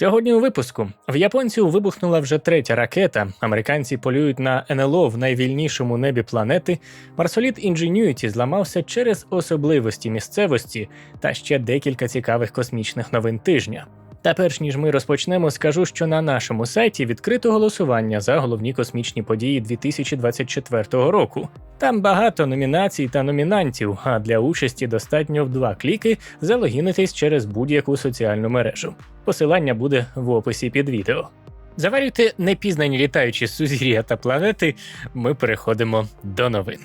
Сьогодні у випуску в японців вибухнула вже третя ракета. Американці полюють на НЛО в найвільнішому небі планети. Марсоліт Ingenuity зламався через особливості місцевості та ще декілька цікавих космічних новин тижня. Та перш ніж ми розпочнемо, скажу, що на нашому сайті відкрито голосування за головні космічні події 2024 року. Там багато номінацій та номінантів, а для участі достатньо в два кліки залогінитись через будь-яку соціальну мережу. Посилання буде в описі під відео. Заварюйте непізнані літаючі сузір'я та планети. Ми переходимо до новин.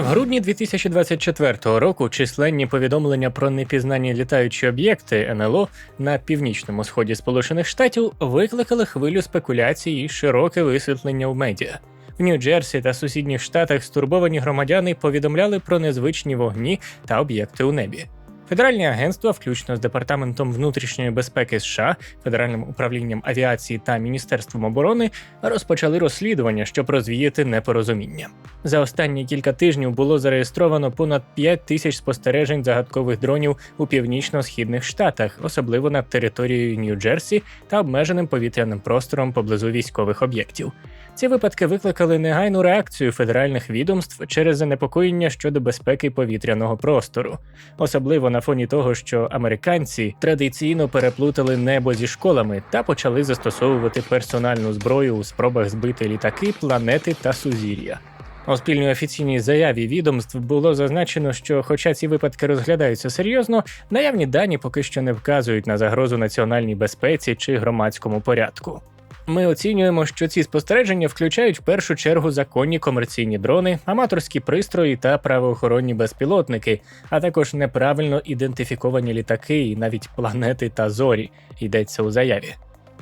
В грудні 2024 року численні повідомлення про непізнані літаючі об'єкти НЛО на північному сході Сполучених Штатів викликали хвилю спекуляцій і широке висвітлення в медіа. В Нью-Джерсі та сусідніх штатах стурбовані громадяни повідомляли про незвичні вогні та об'єкти у небі. Федеральні агентства, включно з Департаментом внутрішньої безпеки США, Федеральним управлінням авіації та Міністерством оборони, розпочали розслідування, щоб розвіяти непорозуміння. За останні кілька тижнів було зареєстровано понад 5 тисяч спостережень загадкових дронів у північно-східних штатах, особливо над територією Нью-Джерсі та обмеженим повітряним простором поблизу військових об'єктів. Ці випадки викликали негайну реакцію федеральних відомств через занепокоєння щодо безпеки повітряного простору, особливо на фоні того, що американці традиційно переплутали небо зі школами та почали застосовувати персональну зброю у спробах збити літаки, планети та сузір'я. У спільній офіційній заяві відомств було зазначено, що, хоча ці випадки розглядаються серйозно, наявні дані поки що не вказують на загрозу національній безпеці чи громадському порядку. Ми оцінюємо, що ці спостереження включають в першу чергу законні комерційні дрони, аматорські пристрої та правоохоронні безпілотники, а також неправильно ідентифіковані літаки і навіть планети та зорі, йдеться у заяві.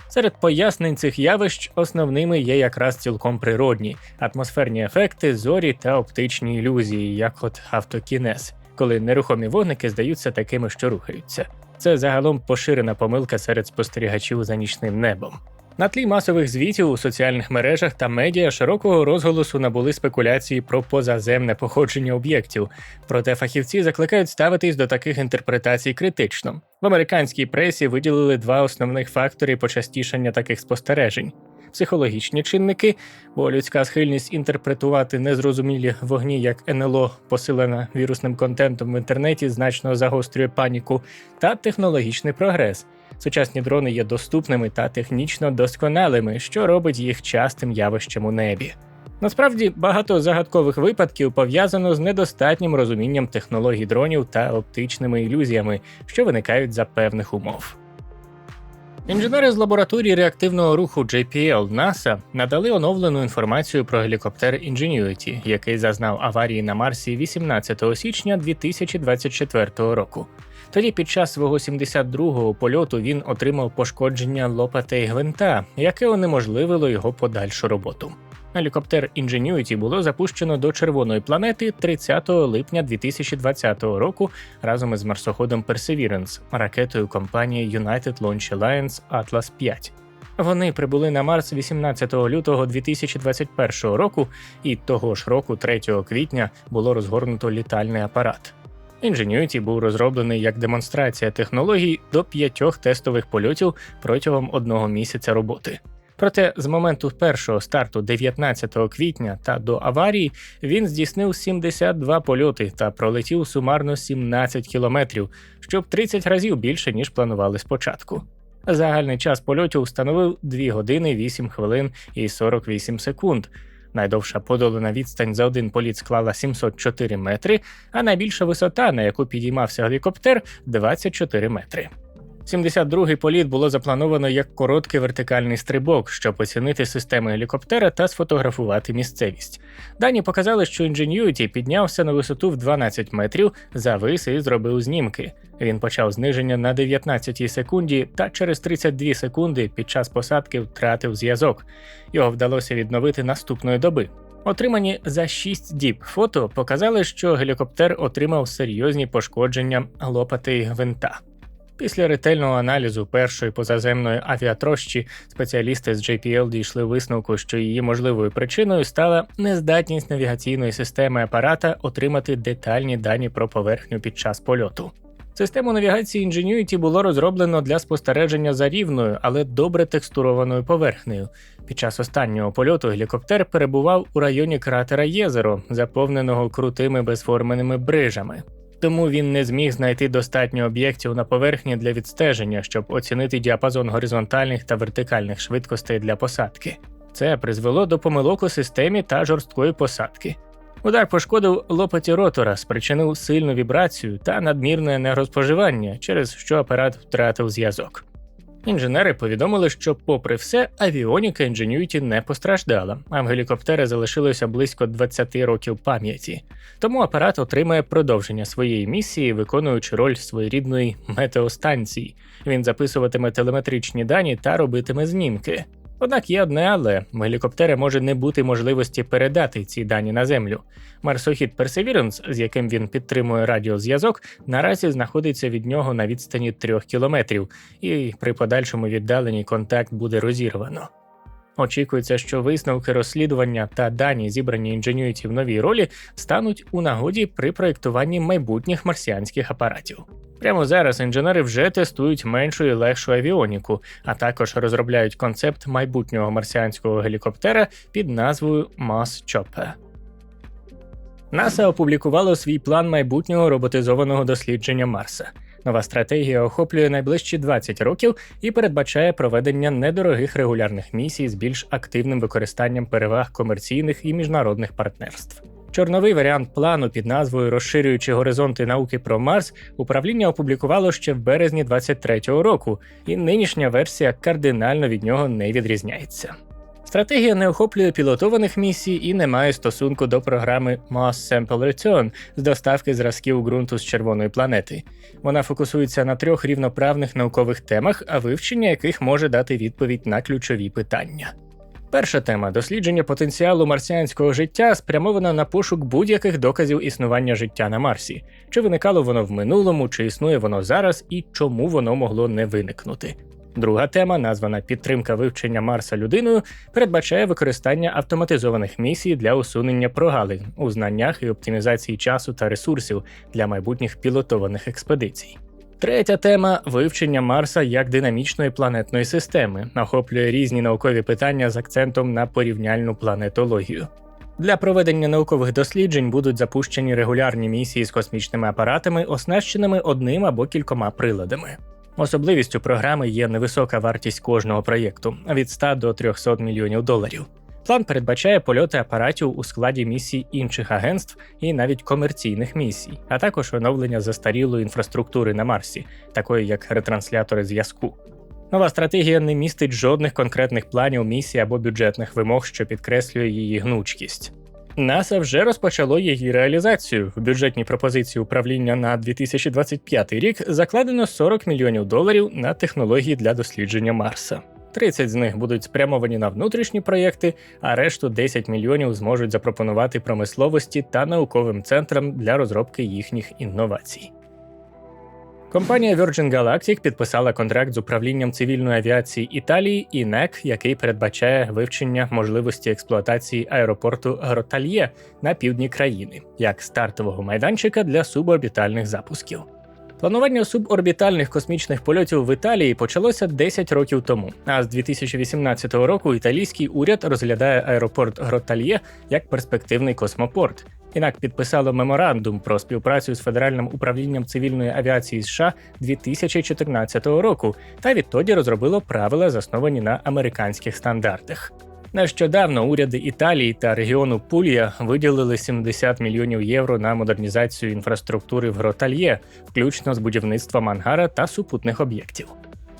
Серед пояснень цих явищ основними є якраз цілком природні атмосферні ефекти, зорі та оптичні ілюзії, як от автокінез, коли нерухомі вогники здаються такими, що рухаються. Це загалом поширена помилка серед спостерігачів за нічним небом. На тлі масових звітів у соціальних мережах та медіа широкого розголосу набули спекуляції про позаземне походження об'єктів, проте фахівці закликають ставитись до таких інтерпретацій критично. В американській пресі виділили два основних фактори почастішання таких спостережень. Психологічні чинники, бо людська схильність інтерпретувати незрозумілі вогні як НЛО, посилена вірусним контентом в інтернеті, значно загострює паніку, та технологічний прогрес. Сучасні дрони є доступними та технічно досконалими, що робить їх частим явищем у небі. Насправді багато загадкових випадків пов'язано з недостатнім розумінням технологій дронів та оптичними ілюзіями, що виникають за певних умов. Інженери з лабораторії реактивного руху JPL NASA надали оновлену інформацію про гелікоптер Ingenuity, який зазнав аварії на Марсі 18 січня 2024 року. Тоді під час свого 72-го польоту він отримав пошкодження лопатей гвинта, яке унеможливило його подальшу роботу. Гелікоптер Ingenuity було запущено до червоної планети 30 липня 2020 року разом із марсоходом Perseverance, ракетою компанії United Launch Alliance Atlas 5. Вони прибули на Марс 18 лютого 2021 року, і того ж року, 3 квітня, було розгорнуто літальний апарат. Ingenuity був розроблений як демонстрація технологій до п'ятьох тестових польотів протягом одного місяця роботи. Проте з моменту першого старту 19 квітня та до аварії він здійснив 72 польоти та пролетів сумарно 17 кілометрів, що в 30 разів більше ніж планували спочатку. Загальний час польотів становив 2 години 8 хвилин і 48 секунд. Найдовша подолана відстань за один політ склала 704 метри, а найбільша висота, на яку підіймався гелікоптер 24 метри. 72-й політ було заплановано як короткий вертикальний стрибок, щоб оцінити системи гелікоптера та сфотографувати місцевість. Дані показали, що Ingenuity піднявся на висоту в 12 метрів, завис і зробив знімки. Він почав зниження на 19 секунді та через 32 секунди під час посадки втратив зв'язок. Його вдалося відновити наступної доби. Отримані за 6 діб фото показали, що гелікоптер отримав серйозні пошкодження лопати гвинта. Після ретельного аналізу першої позаземної авіатрощі спеціалісти з JPL дійшли висновку, що її можливою причиною стала нездатність навігаційної системи апарата отримати детальні дані про поверхню під час польоту. Систему навігації Ingenuity було розроблено для спостереження за рівною, але добре текстурованою поверхнею. Під час останнього польоту гелікоптер перебував у районі кратера Єзеро, заповненого крутими безформеними брижами. Тому він не зміг знайти достатньо об'єктів на поверхні для відстеження, щоб оцінити діапазон горизонтальних та вертикальних швидкостей для посадки. Це призвело до помилок у системі та жорсткої посадки. Удар пошкодив лопаті ротора, спричинив сильну вібрацію та надмірне енергоспоживання, через що апарат втратив зв'язок. Інженери повідомили, що, попри все, авіоніка Ingenuity не постраждала, а в гелікоптери залишилося близько 20 років пам'яті. Тому апарат отримає продовження своєї місії, виконуючи роль своєрідної метеостанції. Він записуватиме телеметричні дані та робитиме знімки. Однак є одне але в гелікоптера може не бути можливості передати ці дані на землю. Марсохід Perseverance, з яким він підтримує радіозв'язок, наразі знаходиться від нього на відстані трьох кілометрів, і при подальшому віддаленні контакт буде розірвано. Очікується, що висновки розслідування та дані, зібрані Ingenuity в новій ролі, стануть у нагоді при проєктуванні майбутніх марсіанських апаратів. Прямо зараз інженери вже тестують меншу і легшу авіоніку, а також розробляють концепт майбутнього марсіанського гелікоптера під назвою Mars Chopper. НАСА опублікувало свій план майбутнього роботизованого дослідження Марса. Нова стратегія охоплює найближчі 20 років і передбачає проведення недорогих регулярних місій з більш активним використанням переваг комерційних і міжнародних партнерств. Чорновий варіант плану під назвою Розширюючи горизонти науки про Марс управління опублікувало ще в березні 2023 року, і нинішня версія кардинально від нього не відрізняється. Стратегія не охоплює пілотованих місій і не має стосунку до програми Mars Sample Return з доставки зразків ґрунту з червоної планети. Вона фокусується на трьох рівноправних наукових темах, а вивчення яких може дати відповідь на ключові питання. Перша тема дослідження потенціалу марсіанського життя спрямована на пошук будь-яких доказів існування життя на Марсі, чи виникало воно в минулому, чи існує воно зараз, і чому воно могло не виникнути. Друга тема, названа Підтримка вивчення Марса людиною, передбачає використання автоматизованих місій для усунення прогалин у знаннях і оптимізації часу та ресурсів для майбутніх пілотованих експедицій. Третя тема вивчення Марса як динамічної планетної системи, охоплює різні наукові питання з акцентом на порівняльну планетологію. Для проведення наукових досліджень будуть запущені регулярні місії з космічними апаратами, оснащеними одним або кількома приладами. Особливістю програми є невисока вартість кожного проєкту від 100 до 300 мільйонів доларів. План передбачає польоти апаратів у складі місій інших агентств і навіть комерційних місій, а також оновлення застарілої інфраструктури на Марсі, такої як ретранслятори зв'язку. Нова стратегія не містить жодних конкретних планів місій або бюджетних вимог, що підкреслює її гнучкість. НАСА вже розпочало її реалізацію. В бюджетній пропозиції управління на 2025 рік закладено 40 мільйонів доларів на технології для дослідження Марса. 30 з них будуть спрямовані на внутрішні проєкти, а решту 10 мільйонів зможуть запропонувати промисловості та науковим центрам для розробки їхніх інновацій. Компанія Virgin Galactic підписала контракт з управлінням цивільної авіації Італії і НЕК, який передбачає вивчення можливості експлуатації аеропорту Гротальє на півдні країни як стартового майданчика для суборбітальних запусків. Планування суборбітальних космічних польотів в Італії почалося 10 років тому. А з 2018 року італійський уряд розглядає аеропорт Гротальє як перспективний космопорт. Інак підписало меморандум про співпрацю з Федеральним управлінням цивільної авіації США 2014 року, та відтоді розробило правила, засновані на американських стандартах. Нещодавно уряди Італії та регіону Пулія виділили 70 мільйонів євро на модернізацію інфраструктури в Гротальє, включно з будівництвом ангара та супутних об'єктів.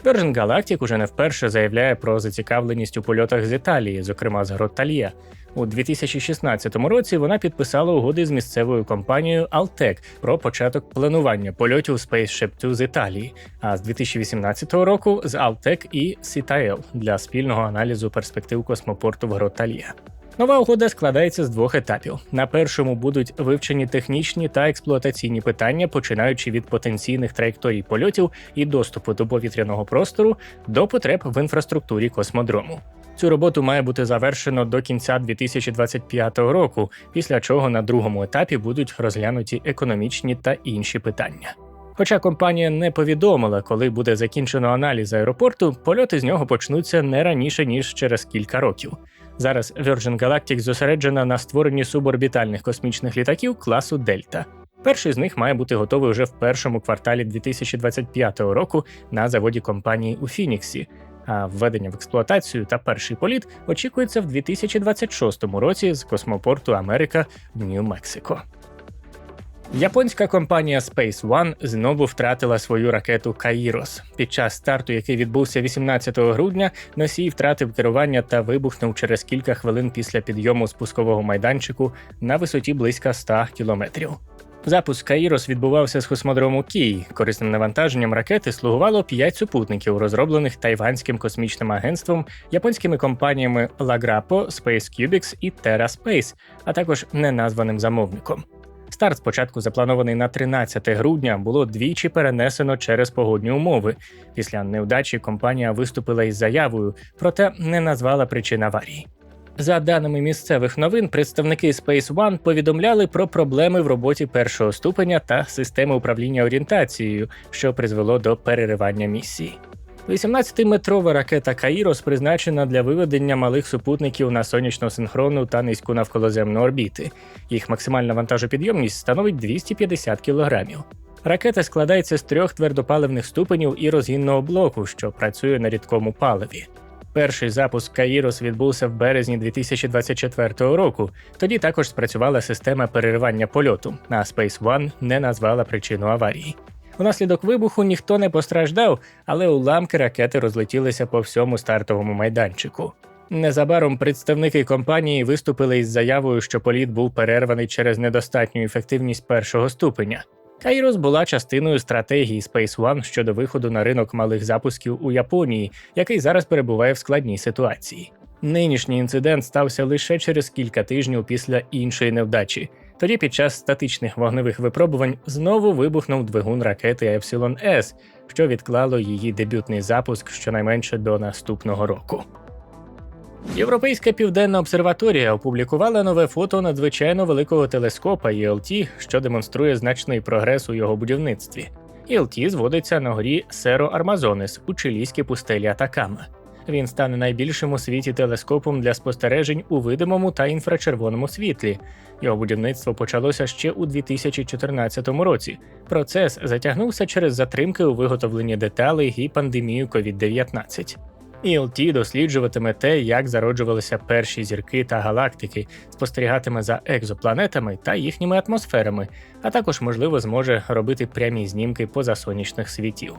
Virgin Galactic уже не вперше заявляє про зацікавленість у польотах з Італії, зокрема з Гротальє. У 2016 році вона підписала угоди з місцевою компанією Altec про початок планування польотів Spaceship 2 з Італії, а з 2018 року з Altec і Citael для спільного аналізу перспектив космопорту в Гротальє. Нова угода складається з двох етапів. На першому будуть вивчені технічні та експлуатаційні питання, починаючи від потенційних траєкторій польотів і доступу до повітряного простору до потреб в інфраструктурі космодрому. Цю роботу має бути завершено до кінця 2025 року, після чого на другому етапі будуть розглянуті економічні та інші питання. Хоча компанія не повідомила, коли буде закінчено аналіз аеропорту, польоти з нього почнуться не раніше ніж через кілька років. Зараз Virgin Galactic зосереджена на створенні суборбітальних космічних літаків класу Дельта. Перший з них має бути готовий вже в першому кварталі 2025 року на заводі компанії у Фініксі. А введення в експлуатацію та перший політ очікується в 2026 році з космопорту Америка в Нью-Мексико. Японська компанія Space One знову втратила свою ракету Каїрос. Під час старту, який відбувся 18 грудня, носій втратив керування та вибухнув через кілька хвилин після підйому спускового майданчику на висоті близько 100 кілометрів. Запуск Каїрос відбувався з космодрому Кій. Корисним навантаженням ракети слугувало 5 супутників, розроблених Тайванським космічним агентством, японськими компаніями Lagrapo, SpaceCubix і TerraSpace, а також неназваним замовником. Старт спочатку запланований на 13 грудня, було двічі перенесено через погодні умови. Після невдачі компанія виступила із заявою, проте не назвала причин аварії. За даними місцевих новин, представники Space One повідомляли про проблеми в роботі першого ступеня та системи управління орієнтацією, що призвело до переривання місії. 18-метрова ракета Каїрос призначена для виведення малих супутників на сонячно-синхронну та низьку навколоземну орбіти. Їх максимальна вантажопідйомність становить 250 кг. Ракета складається з трьох твердопаливних ступенів і розгінного блоку, що працює на рідкому паливі. Перший запуск Каїрос відбувся в березні 2024 року. Тоді також спрацювала система переривання польоту, а Space One не назвала причину аварії. Унаслідок вибуху ніхто не постраждав, але уламки ракети розлетілися по всьому стартовому майданчику. Незабаром представники компанії виступили із заявою, що політ був перерваний через недостатню ефективність першого ступеня. Кайрос була частиною стратегії Space One щодо виходу на ринок малих запусків у Японії, який зараз перебуває в складній ситуації. Нинішній інцидент стався лише через кілька тижнів після іншої невдачі. Тоді під час статичних вогневих випробувань знову вибухнув двигун ракети Епсилон С, що відклало її дебютний запуск щонайменше до наступного року. Європейська південна обсерваторія опублікувала нове фото надзвичайно великого телескопа ELT, що демонструє значний прогрес у його будівництві. ELT зводиться на горі Серо Армазонес у чилійській пустелі Атакама. Він стане найбільшим у світі телескопом для спостережень у видимому та інфрачервоному світлі. Його будівництво почалося ще у 2014 році. Процес затягнувся через затримки у виготовленні деталей і пандемію COVID-19. ELT досліджуватиме те, як зароджувалися перші зірки та галактики, спостерігатиме за екзопланетами та їхніми атмосферами, а також, можливо, зможе робити прямі знімки позасонячних світів.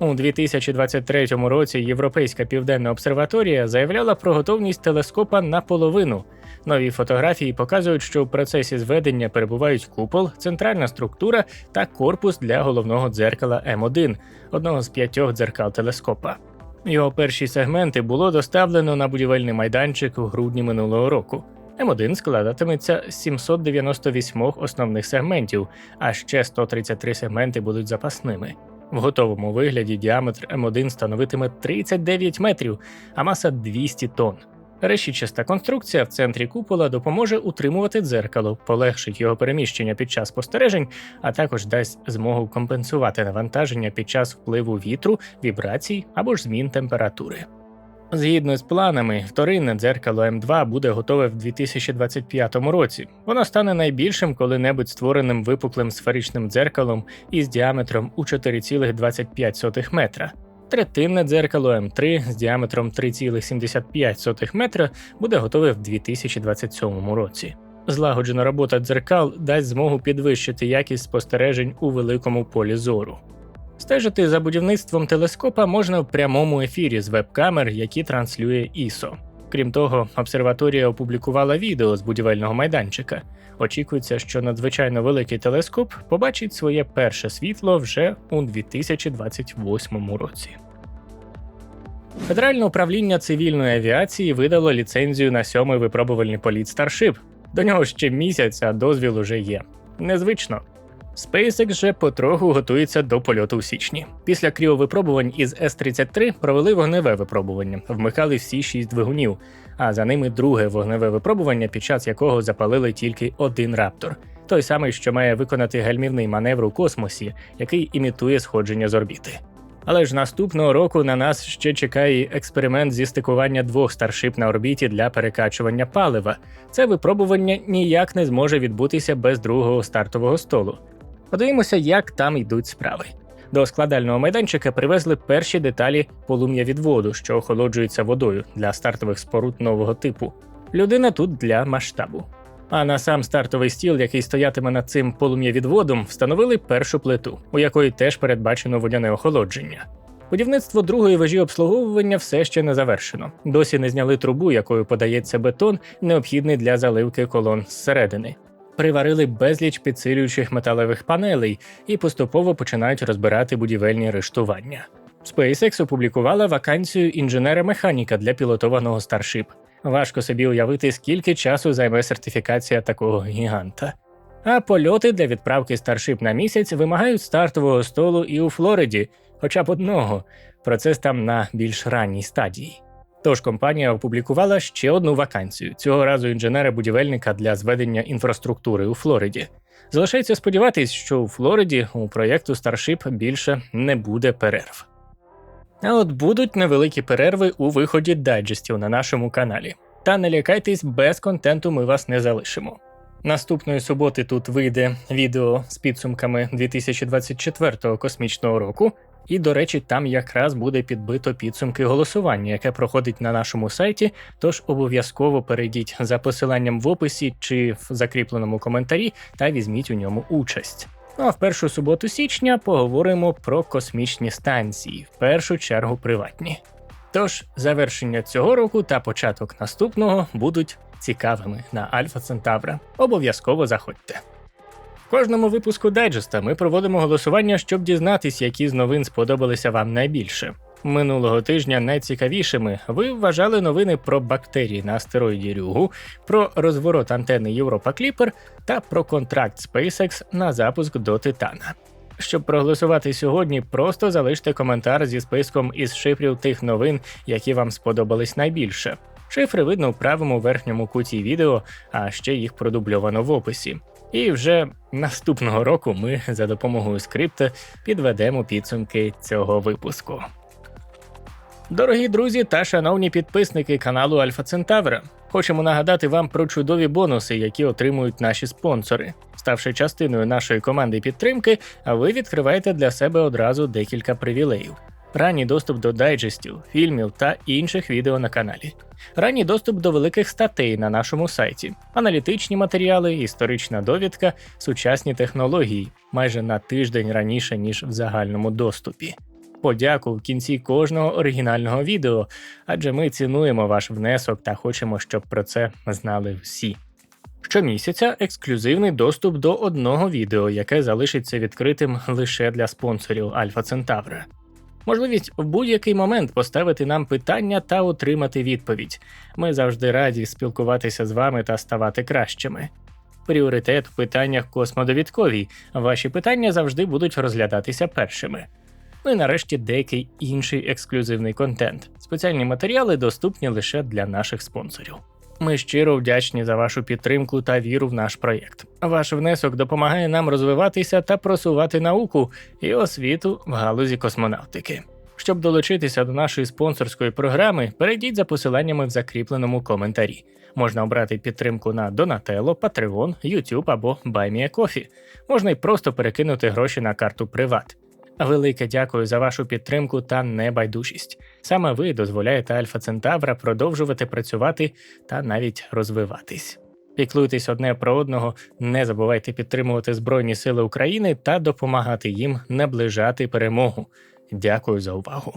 У 2023 році Європейська південна обсерваторія заявляла про готовність телескопа наполовину. Нові фотографії показують, що в процесі зведення перебувають купол, центральна структура та корпус для головного дзеркала М1, одного з п'ятьох дзеркал телескопа. Його перші сегменти було доставлено на будівельний майданчик у грудні минулого року. М1 складатиметься з 798 основних сегментів, а ще 133 сегменти будуть запасними. В готовому вигляді діаметр М1 становитиме 39 метрів, а маса 200 тонн. Решітчаста конструкція в центрі купола допоможе утримувати дзеркало, полегшить його переміщення під час спостережень, а також дасть змогу компенсувати навантаження під час впливу вітру, вібрацій або ж змін температури. Згідно з планами, вторинне дзеркало М2 буде готове в 2025 році. Воно стане найбільшим коли-небудь створеним випуклим сферичним дзеркалом із діаметром у 4,25 метра. Третинне дзеркало М3 з діаметром 3,75 метра буде готове в 2027 році. Злагоджена робота дзеркал дасть змогу підвищити якість спостережень у великому полі зору. Стежити за будівництвом телескопа можна в прямому ефірі з веб-камер, які транслює ISO. Крім того, обсерваторія опублікувала відео з будівельного майданчика. Очікується, що надзвичайно великий телескоп побачить своє перше світло вже у 2028 році. Федеральне управління цивільної авіації видало ліцензію на сьомий випробувальний політ Starship. До нього ще місяць, а дозвіл уже є. Незвично. SpaceX же потроху готується до польоту у січні. Після кріовипробувань із С-33 провели вогневе випробування, вмикали всі шість двигунів, а за ними друге вогневе випробування, під час якого запалили тільки один раптор, той самий, що має виконати гальмівний маневр у космосі, який імітує сходження з орбіти. Але ж наступного року на нас ще чекає експеримент зі стикування двох старшип на орбіті для перекачування палива. Це випробування ніяк не зможе відбутися без другого стартового столу. Подивимося, як там йдуть справи. До складального майданчика привезли перші деталі полум'я відводу, що охолоджується водою для стартових споруд нового типу. Людина тут для масштабу. А на сам стартовий стіл, який стоятиме над цим полум'явідводом, встановили першу плиту, у якої теж передбачено водяне охолодження. Будівництво другої вежі обслуговування все ще не завершено. Досі не зняли трубу, якою подається бетон, необхідний для заливки колон зсередини. Приварили безліч підсилюючих металевих панелей і поступово починають розбирати будівельні рештування. SpaceX опублікувала вакансію інженера-механіка для пілотованого Starship. Важко собі уявити, скільки часу займе сертифікація такого гіганта. А польоти для відправки Starship на місяць вимагають стартового столу і у Флориді, хоча б одного. Процес там на більш ранній стадії. Тож компанія опублікувала ще одну вакансію цього разу інженера-будівельника для зведення інфраструктури у Флориді. Залишається сподіватись, що у Флориді у проєкту Starship більше не буде перерв. А от будуть невеликі перерви у виході дайджестів на нашому каналі. Та не лякайтесь, без контенту ми вас не залишимо. Наступної суботи тут вийде відео з підсумками 2024 космічного року, і, до речі, там якраз буде підбито підсумки голосування, яке проходить на нашому сайті. Тож обов'язково перейдіть за посиланням в описі чи в закріпленому коментарі та візьміть у ньому участь. Ну а в першу суботу січня поговоримо про космічні станції, в першу чергу приватні. Тож завершення цього року та початок наступного будуть цікавими на Альфа Центавра. Обов'язково заходьте. Кожному випуску дайджеста ми проводимо голосування, щоб дізнатись, які з новин сподобалися вам найбільше. Минулого тижня найцікавішими ви вважали новини про бактерії на астероїді Рюгу, про розворот антени Європа Кліпер та про контракт SpaceX на запуск до Титана. Щоб проголосувати сьогодні, просто залиште коментар зі списком із шифрів тих новин, які вам сподобались найбільше. Шифри видно у правому верхньому куті відео, а ще їх продубльовано в описі. І вже наступного року ми за допомогою скрипта підведемо підсумки цього випуску. Дорогі друзі та шановні підписники каналу Альфа Центавра, хочемо нагадати вам про чудові бонуси, які отримують наші спонсори. Ставши частиною нашої команди підтримки, ви відкриваєте для себе одразу декілька привілеїв. Ранній доступ до дайджестів, фільмів та інших відео на каналі, ранній доступ до великих статей на нашому сайті, аналітичні матеріали, історична довідка, сучасні технології майже на тиждень раніше ніж в загальному доступі подяку в кінці кожного оригінального відео, адже ми цінуємо ваш внесок та хочемо, щоб про це знали всі. Щомісяця ексклюзивний доступ до одного відео, яке залишиться відкритим лише для спонсорів Альфа Центавра. Можливість в будь-який момент поставити нам питання та отримати відповідь. Ми завжди раді спілкуватися з вами та ставати кращими. Пріоритет в питаннях космодовідковій. Ваші питання завжди будуть розглядатися першими. Ну і нарешті деякий інший ексклюзивний контент. Спеціальні матеріали доступні лише для наших спонсорів. Ми щиро вдячні за вашу підтримку та віру в наш проєкт. Ваш внесок допомагає нам розвиватися та просувати науку і освіту в галузі космонавтики. Щоб долучитися до нашої спонсорської програми, перейдіть за посиланнями в закріпленому коментарі. Можна обрати підтримку на Donatello, Patreon, YouTube або BuyMeACoffee. Можна й просто перекинути гроші на карту Приват. Велике дякую за вашу підтримку та небайдужість. Саме ви дозволяєте Альфа Центавра продовжувати працювати та навіть розвиватись. Піклуйтесь одне про одного, не забувайте підтримувати Збройні Сили України та допомагати їм наближати перемогу. Дякую за увагу.